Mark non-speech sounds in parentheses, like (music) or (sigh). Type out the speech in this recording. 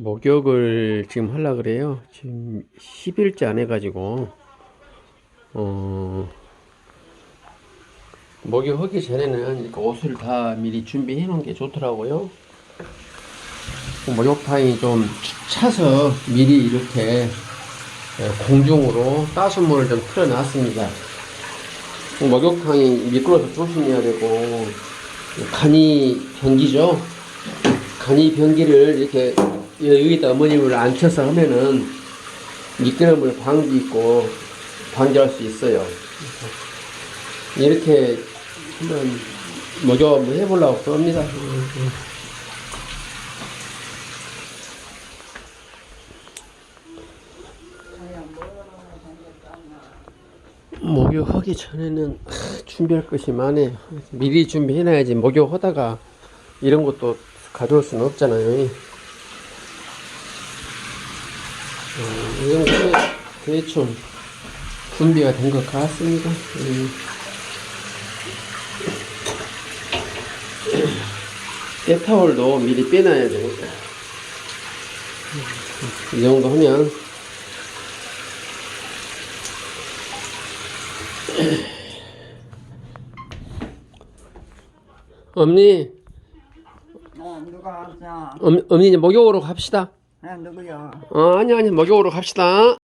목욕을 지금 하려 그래요. 지금 10일째 안 해가지고, 어, 목욕하기 전에는 옷을 다 미리 준비해 놓은 게 좋더라고요. 목욕탕이 좀 차서 미리 이렇게 공중으로 따순 물을 좀 틀어놨습니다. 목욕탕이 미끄러서 조심해야 되고, 간이 변기죠. 간이 변기를 이렇게 여기다 어머님을 앉혀서 하면은 미끄럼을 방지 있고 방지할 수 있어요. 이렇게 한번 목욕 한번 해보려고 합니다. 목욕하기 전에는 하, 준비할 것이 많아요. 미리 준비해놔야지 목욕하다가 이런 것도 가져올 수는 없잖아요. 어, 이 정도면 대충 준비가 된 것 같습니다. 음. (clears throat) 때타올도 미리 빼놔야 되니까. 이 정도 하면 (clears throat) 어, 누가 왔어? 엄, 엄니 이제 목욕으로 갑시다. 나 누구야? 어, 아니, 아니, 목욕으로 갑시다.